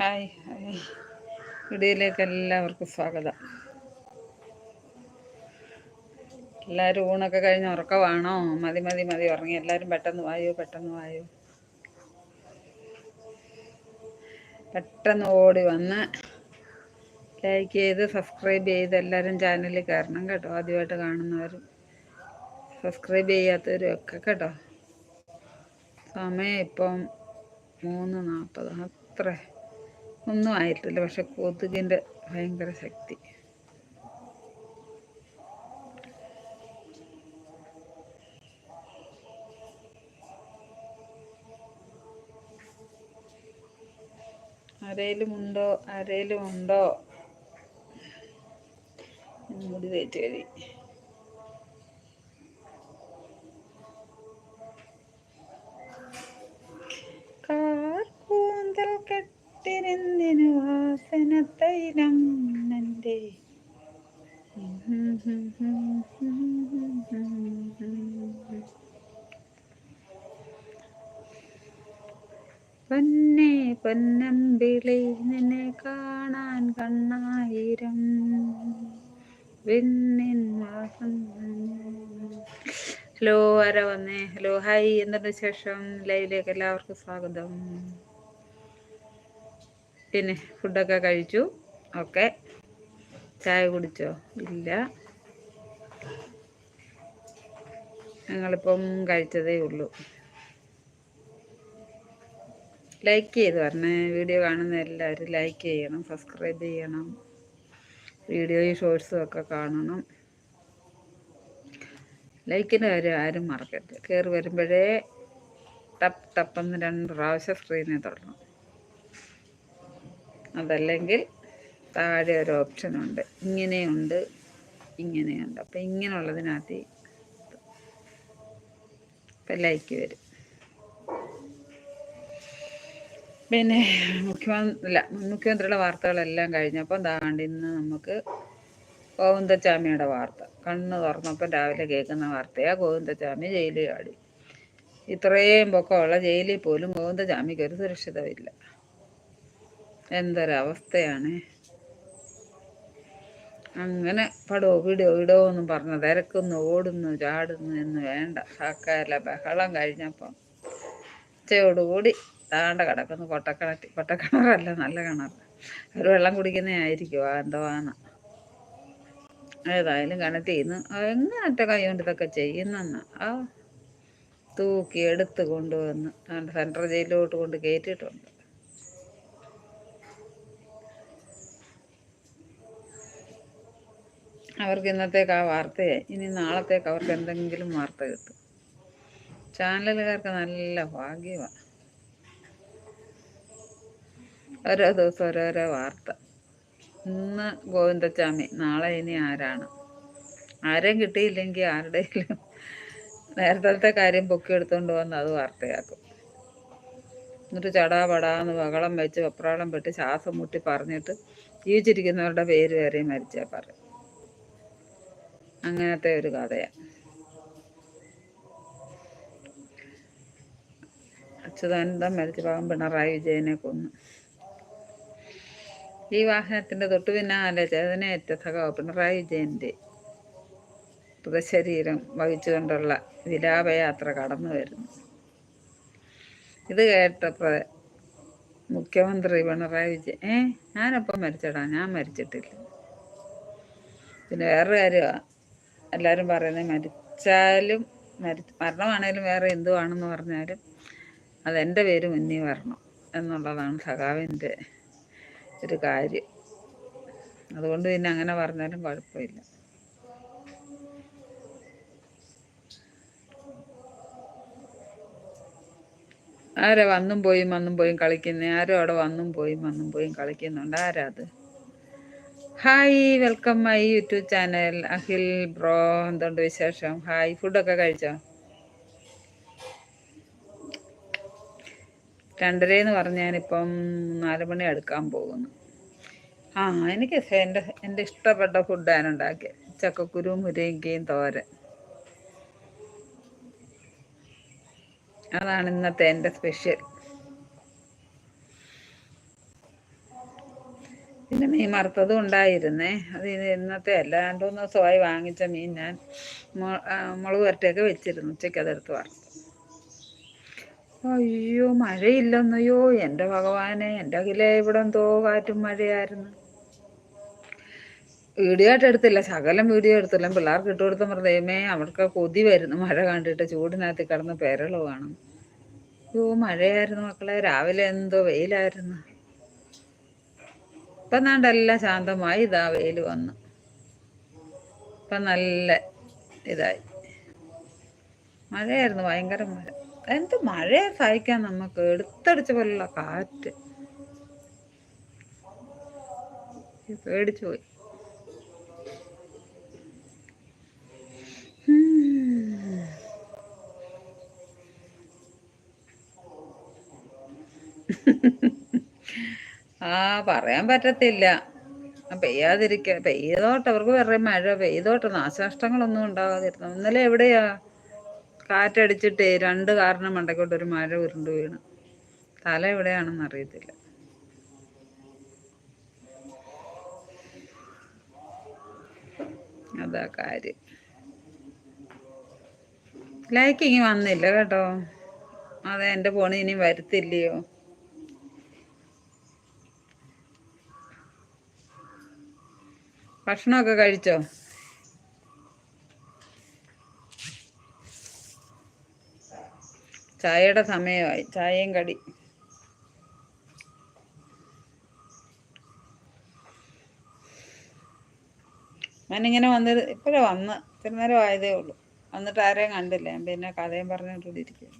Hi hi. വീഡിയോയിലേക്ക് എല്ലാവർക്കും സ്വാഗതം. എല്ലാവരും ഊണൊക്കെ കഴിഞ്ഞ് ഉറക്കമാണോ? മതി മതി മതി ഉറങ്ങി. എല്ലാവരും പെട്ടെന്ന് വായോ പെട്ടെന്ന് വായോ. പെട്ടെന്ന് ഓടി വന്ന് ലൈക്ക് ചെയ്ത് സബ്സ്ക്രൈബ് ചെയ്ത് എല്ലാവരും ചാനലിൽ കയറണം കേട്ടോ. ആദ്യമായിട്ട് കാണുന്നവരും സബ്സ്ക്രൈബ് ചെയ്യാത്തവരും ഒക്കെ കേട്ടോ. സമയം ഇപ്പം മൂന്ന് നാൽപ്പത്. അത്ര. ഒന്നും ആയിട്ടില്ല. പക്ഷെ കൊതുകിന്റെ ഭയങ്കര ശക്തി. ആരേലും ഉണ്ടോ? ആരേലും ഉണ്ടോ? മുടി തേച്ച് കഴി പൊന്നെ പൊന്നമ്പിളി നിന്നെ കാണാൻ കണ്ണായിരം. ഹലോ ആരാ വന്നേ? ഹലോ ഹായ് എന്തുണ്ട് ശേഷം ലൈവിലേക്ക് എല്ലാവർക്കും സ്വാഗതം. പിന്നെ ഫുഡൊക്കെ കഴിച്ചു? ഓക്കെ. ചായ കുടിച്ചോ? ഇല്ല. ഞങ്ങളിപ്പം കഴിച്ചതേ ഉള്ളൂ. ലൈക്ക് ചെയ്ത് പറഞ്ഞേ വീഡിയോ കാണുന്ന എല്ലാവരും ലൈക്ക് ചെയ്യണം സബ്സ്ക്രൈബ് ചെയ്യണം. വീഡിയോയും ഷോർട്സും ഒക്കെ കാണണം. ലൈക്കിന്റെ കാര്യം ആരും മറക്കരുത്. കയറി വരുമ്പോഴേ ടപ്പ് ടപ്പെന്ന് രണ്ട് പ്രാവശ്യം സ്ക്രീനിൽ തൊടണം. അതല്ലെങ്കിൽ താഴെ ഒരു ഓപ്ഷനുണ്ട് ഇങ്ങനെയുണ്ട് ഇങ്ങനെയുണ്ട് അപ്പം ഇങ്ങനെയുള്ളതിനകത്ത് ഇപ്പം ലൈക്ക് വരും. പിന്നെ മുഖ്യമന്ത്രി മുഖ്യമന്ത്രിയുടെ വാർത്തകളെല്ലാം കഴിഞ്ഞപ്പം ദാണ്ട് ഇന്ന് നമുക്ക് ഗോവിന്ദച്ചാമിയുടെ വാർത്ത. കണ്ണ് തുറന്നപ്പം രാവിലെ കേൾക്കുന്ന വാർത്തയാ ഗോവിന്ദച്ചാമി ജയിലിൽ ആടി ഇത്രയും പൊക്കമുള്ള ജയിലിൽ പോലും ഗോവിന്ദച്ചാമിക്ക് ഒരു സുരക്ഷിതമില്ല എന്തൊരവസ്ഥയാണ്. അങ്ങനെ പടോ വിടോ ഇടോ എന്നും പറഞ്ഞ് തിരക്കുന്നു ഓടുന്നു ചാടുന്നു എന്ന് വേണ്ട. സക്കല ബഹളം കഴിഞ്ഞപ്പം ഉച്ചയോടുകൂടി താണ്ട കിടക്കുന്നു. പൊട്ടക്കിണറ്റി പൊട്ടക്കിണറല്ല നല്ല കിണർ അവർ വെള്ളം കുടിക്കുന്നേ ആയിരിക്കും എന്തോ ആണ്. ഏതായാലും കിണറ്റിന്ന് എങ്ങനത്തെ കൈ കൊണ്ട് ഇതൊക്കെ ചെയ്യുന്നെന്ന്. ആ തൂക്കി എടുത്ത് കൊണ്ടുവന്ന് സെൻട്രൽ ജയിലിലോട്ട് കൊണ്ട് കയറ്റിയിട്ടുണ്ട്. അവർക്ക് ഇന്നത്തേക്ക് ആ വാർത്തയായി ഇനി നാളത്തേക്ക് അവർക്ക് എന്തെങ്കിലും വാർത്ത കിട്ടും. ചാനലുകാർക്ക് നല്ല ഭാഗ്യമാണ് ഓരോ ദിവസം ഓരോരോ വാർത്ത. ഇന്ന് ഗോവിന്ദച്ചാമി നാളെ ഇനി ആരാണ്? ആരെയും കിട്ടിയില്ലെങ്കിൽ ആരുടെയും നേരത്തെ കാര്യം പൊക്കിയെടുത്തുകൊണ്ട് വന്ന് അത് വാർത്തയാക്കും. എന്നിട്ട് ചടാപടാന്ന് ബഹളം വെച്ച് വെപ്രാളം പെട്ട് ശ്വാസം മുട്ടി പറഞ്ഞിട്ട് ജീവിച്ചിരിക്കുന്നവരുടെ പേര് വരെയും മരിച്ചാൽ പറയും. അങ്ങനത്തെ ഒരു കഥയാണ് അച്യുതാനന്ദം മരിച്ചു പാവം പിണറായി വിജയനെ കൊന്നു. ഈ വാഹനത്തിന്റെ തൊട്ടു പിന്നാലെ ചേതനയേറ്റ സഖാവ് പിണറായി വിജയന്റെ മൃതശരീരം വഹിച്ചുകൊണ്ടുള്ള വിലാപയാത്ര കടന്നു വരുന്നു. ഇത് കേട്ടപ്പോൾ മുഖ്യമന്ത്രി പിണറായി വിജയൻ ഏ ഞാനപ്പം മരിച്ചടാ ഞാൻ മരിച്ചിട്ടില്ല. പിന്നെ വേറൊരു കാര്യമാണ് എല്ലാവരും പറയുന്നത് മരിച്ചാലും മരി മരണമാണേലും വേറെ എന്തുവാണെന്ന് പറഞ്ഞാലും അതെന്റെ പേര് മുന്നിൽ വരണം എന്നുള്ളതാണ് സഖാവിന്റെ ഒരു കാര്യം. അതുകൊണ്ട് പിന്നെ അങ്ങനെ പറഞ്ഞാലും കുഴപ്പമില്ല. ആരാ വന്നും പോയും വന്നും പോയും കളിക്കുന്നു? ആരും അവിടെ വന്നും പോയും വന്നും പോയും കളിക്കുന്നുണ്ട്. ആരാ അത്? Hi welcome my YouTube channel Akhil bro എന്തുണ്ട് വിശേഷം? ഹായ് ഫുഡൊക്കെ കഴിച്ചോ? രണ്ടരയെന്ന് പറഞ്ഞ് ഞാനിപ്പം നാല് മണി അടുക്കാൻ പോകുന്നു. ആ എനിക്ക് എന്റെ എന്റെ ഇഷ്ടപ്പെട്ട ഫുഡാണ് ഉണ്ടാക്കിയത് ചക്കക്കുരു മുരിങ്ങയും തോരൻ. അതാണ് ഇന്നത്തെ എന്റെ സ്പെഷ്യൽ പിന്നെ മീൻ വറുത്തതും ഉണ്ടായിരുന്നേ. അത് ഇന്നത്തെ അല്ല. രണ്ടു മൂന്ന് ദിവസമായി വാങ്ങിച്ച മീൻ ഞാൻ മുളക് വരട്ടിയൊക്കെ വെച്ചിരുന്നു. ഉച്ചയ്ക്ക് അതെടുത്ത് വറുത്തു. അയ്യോ മഴയില്ലെന്നയ്യോ എന്റെ ഭഗവാനെ എന്റെ അഖിലെ ഇവിടെ എന്തോ കാറ്റും മഴയായിരുന്നു. വീഡിയോ എടുത്തില്ല ശകലം വീഡിയോ എടുത്തില്ല. പിള്ളേർക്ക് ഇട്ട് കൊടുത്ത ദൈവമേ അവർക്ക് കൊതി വരുന്നു. മഴ കണ്ടിട്ട് ചൂടിനകത്ത് കിടന്ന് പെരൾ കാണും അയ്യോ മഴയായിരുന്നു മക്കളെ. രാവിലെ എന്തോ വെയിലായിരുന്നു. ഇപ്പം നാണ്ടെല്ലാം ശാന്തമായി. ഇതാ വെയിൽ വന്നു. ഇപ്പം നല്ല ഇതായി. മഴയായിരുന്നു ഭയങ്കര മഴ. എന്ത് മഴയെ സഹിക്കാൻ നമുക്ക് എടുത്തടിച്ച പോലുള്ള കാറ്റ്? പേടിച്ചു പോയി. ഉം. ആ പറയാൻ പറ്റത്തില്ല. പെയ്യാതിരിക്ക പെയ്തോട്ടെ അവർക്ക് വേറെ മഴ പെയ്തോട്ടെ നാശനഷ്ടങ്ങളൊന്നും ഉണ്ടാകാതിരുന്നു. ഇന്നലെ എവിടെയാ? കാറ്റടിച്ചിട്ടേ രണ്ട് കാരണം മണ്ടക്കോട്ട് ഒരു മഴ ഉരുണ്ടു വീണ്. തല എവിടെയാണെന്ന് അറിയത്തില്ല. അതാ കാര്യം. ലൈക്കിങ് വന്നില്ല കേട്ടോ. അതെ എന്റെ ഫോണിൽ ഇനി വരുത്തില്ലയോ? ഭക്ഷണമൊക്കെ കഴിച്ചോ? ചായയുടെ സമയമായി. ചായയും കടി. ഞാനിങ്ങനെ വന്നത് ഇപ്പോഴേ വന്ന്. ഇത്തിരി നേരം ആയതേ ഉള്ളൂ. വന്നിട്ട് ആരെയും കണ്ടില്ല. ഞാൻ പിന്നെ കഥയും പറഞ്ഞുകൊണ്ടിവിടെ ഇരിക്കും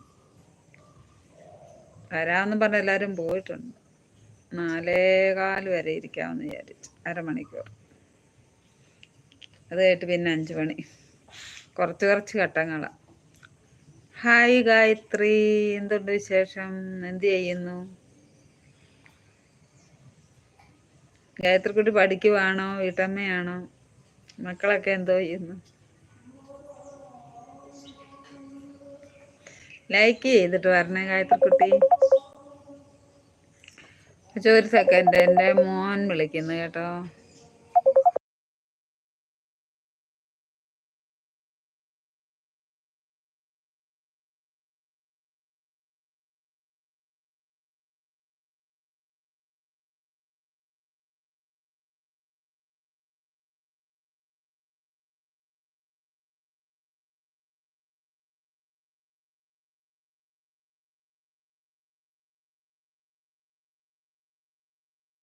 വരാമെന്ന് പറഞ്ഞ എല്ലാവരും പോയിട്ടുണ്ട്. നാലേകാൽ വരെ ഇരിക്കാമെന്ന് വിചാരിച്ചു. അരമണിക്കൂർ. അത് കേട്ട് പിന്നെ അഞ്ച് മണി. കുറച്ച് കുറച്ച് ഘട്ടങ്ങളാണ് ഹായ് ഗായത്രി. എന്തുണ്ട് വിശേഷം? എന്ത് ചെയ്യുന്നു? ഗായത്രിക്കുട്ടി പഠിക്കുവാണോ? വീട്ടമ്മയാണോ? മക്കളൊക്കെ എന്തോ ചെയ്യുന്നു. ലൈക്ക് ചെയ്തിട്ട് വരണേ ഗായത്രിക്കുട്ടി. പക്ഷെ ഒരു സെക്കൻഡ് എന്റെ മോൻ വിളിക്കുന്നു കേട്ടോ.